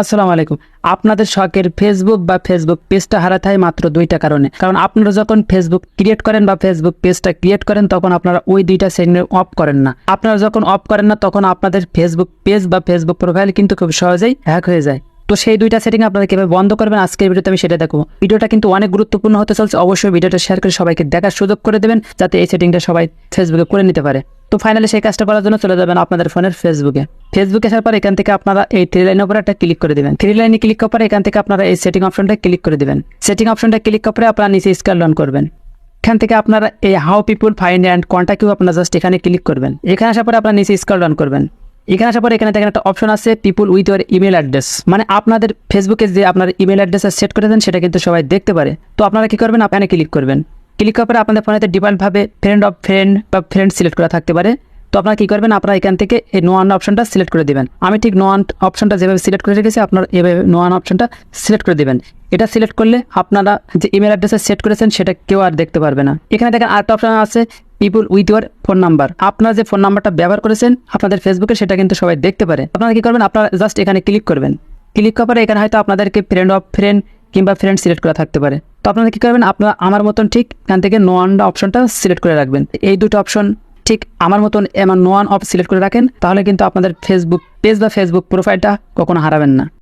আসসালামু আলাইকুম। আপনাদের শখের ফেসবুক বা ফেসবুক পেজটা হারাতে হয় মাত্র দুইটা কারণে। কারণ আপনারা যখন ফেসবুক ক্রিয়েট করেন বা ফেসবুক পেজটা ক্রিয়েট করেন, তখন আপনারা ওই দুইটা সেটিং অফ করেন না। আপনারা যখন অফ করেন না, তখন আপনাদের ফেসবুক পেজ বা ফেসবুক প্রোফাইল কিন্তু খুব সহজেই হ্যাক হয়ে যায়। তো সেই দুইটা সেটিং আপনারা কীভাবে বন্ধ করবেন, আজকের ভিডিওতে আমি সেটা দেখব। ভিডিওটা কিন্তু অনেক গুরুত্বপূর্ণ হতে চলছে। অবশ্যই ভিডিওটা শেয়ার করে সবাইকে দেখার সুযোগ করে দেবেন, যাতে এই সেটিংটা সবাই ফেসবুকে করে নিতে পারে। তো ফাইনালি সেই কাজটা করার জন্য চলে যাবেন আপনাদের ফোনের ফেসবুকে ফেসবুকে আসার পর এখান থেকে আপনারা এই থ্রি লাইনের উপরে একটা ক্লিক করে দেবেন। থ্রি লাইনে ক্লিক করার পরে এখান থেকে আপনারা এই সেটিং অপশনটা ক্লিক করে দেবেন। সেটিং অপশনটা ক্লিক করার পরে আপনারা নিচে স্কেল ডাউন করবেন। এখান থেকে আপনারা এই how people find and contact you আপনারা জাস্ট এখানে ক্লিক করবেন। এখানে আসার পরে আপনারা নিচে স্ক্রল ডাউন করবেন। এখানে আসার পরে এখানে দেখেন একটা অপশন আছে people with your email address মানে আপনাদের ফেসবুকে যে আপনার ইমেল অ্যাড্রেস সেট করে দেন সেটা কিন্তু সবাই দেখতে পারে। তো আপনারা কি করবেন? আপনারা ক্লিক করবেন। ক্লিক করার পরে আপনাদের ফোনেতে ডিফল্টভাবে ফ্রেন্ড অফ ফ্রেন্ড বা ফ্রেন্ড সিলেক্ট করা থাকতে পারে। তো আপনারা কি করবেন? আপনারা এখান থেকে এই নো ওয়ান অপশনটা সিলেক্ট করে দেবেন। আমি ঠিক নো ওয়ান অপশনটা যেভাবে সিলেক্ট করে রেখেছি, আপনারা এভাবে নো ওয়ান অপশনটা সিলেক্ট করে দেবেন। এটা সিলেক্ট করলে আপনারা যে ইমেল অ্যাড্রেসে সেট করেছেন, সেটা কেউ আর দেখতে পারবে না। এখানে দেখেন আরেকটা অপশন আছে people with your phone number আপনারা যে ফোন নাম্বারটা ব্যবহার করেছেন, আপনাদের ফেসবুকে সেটা কিন্তু সবাই দেখতে পারে। আপনারা কী করবেন? আপনারা জাস্ট এখানে ক্লিক করবেন। ক্লিক করার পরে এখানে হয়তো আপনাদেরকে ফ্রেন্ড অফ ফ্রেন্ড কিংবা ফ্রেন্ড সিলেক্ট করা থাকতে পারে। তো আপনারা কী করবেন? আপনারা আমার মতন ঠিক এখান থেকে নো ওয়ানটা অপশনটা সিলেক্ট করে রাখবেন। এই দুটো অপশন ঠিক আমার মতন এমন নোয়ান অফ সিলেক্ট করে রাখেন, তাহলে কিন্তু আপনাদের ফেসবুক পেজ বা ফেসবুক প্রোফাইলটা কখনো হারাবেন না।